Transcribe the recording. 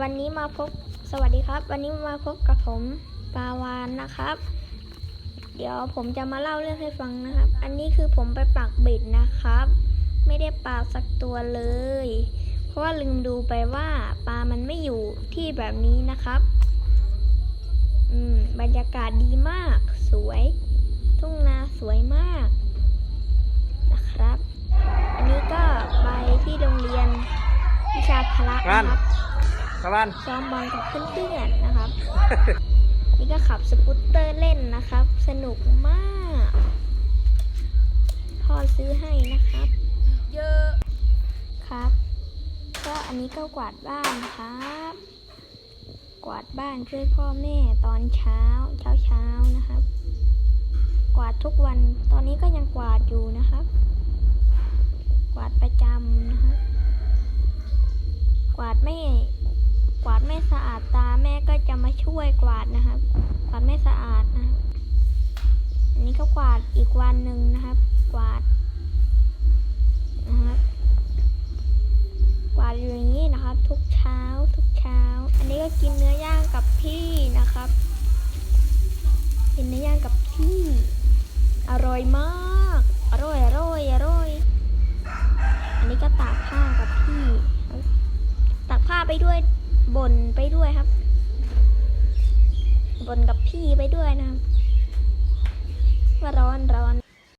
วันนี้มาพบสวัสดีครับ วันนี้มาพบกับผมปาวานนะครับ เดี๋ยวผมจะมาเล่าเรื่องให้ฟังนะครับ อันนี้คือผมไปปักบ็ดนะครับ ไม่ได้ปลาสักตัวเลย เพราะว่าลืมดูไปว่าปลามันไม่อยู่ที่แบบนี้นะครับ อืมบรรยากาศดีมาก สวย ทุ่งนาสวยมากนะครับ อันนี้ก็ไปที่โรงเรียนวิชาพละนะครับ ตะวันซ้อมบอลกับเพื่อนๆนะครับ นี่ก็ขับสกูตเตอร์เล่นนะครับ สนุกมากพ่อซื้อให้นะครับ เยอะครับ ก็อันนี้ก็กวาดบ้านครับ กวาดบ้านช่วยพ่อแม่ตอนเช้าเช้าเช้าๆนะครับ กวาดทุกวันตอนนี้ก็ยังกวาดอยู่นะครับ กวาดประจำนะครับกวาดไม่ กวาดไม่สะอาดตาแม่ก็จะมาช่วยกวาดนะครับ กวาดไม่สะอาดนะครับ อันนี้ก็กวาดอีกวันหนึ่งนะครับ กวาดนะครับ กวาดอยู่อย่างนี้นะครับ ทุกเช้าทุกเช้า อันนี้ก็กินเนื้อย่างกับพี่นะครับ กินเนื้อย่างกับพี่ อร่อยมาก อร่อยอร่อยอร่อย อันนี้ก็ตากผ้ากับพี่ ตากผ้าไปด้วย บ่นไปด้วยครับบ่นกับพี่ไปด้วยนะครับ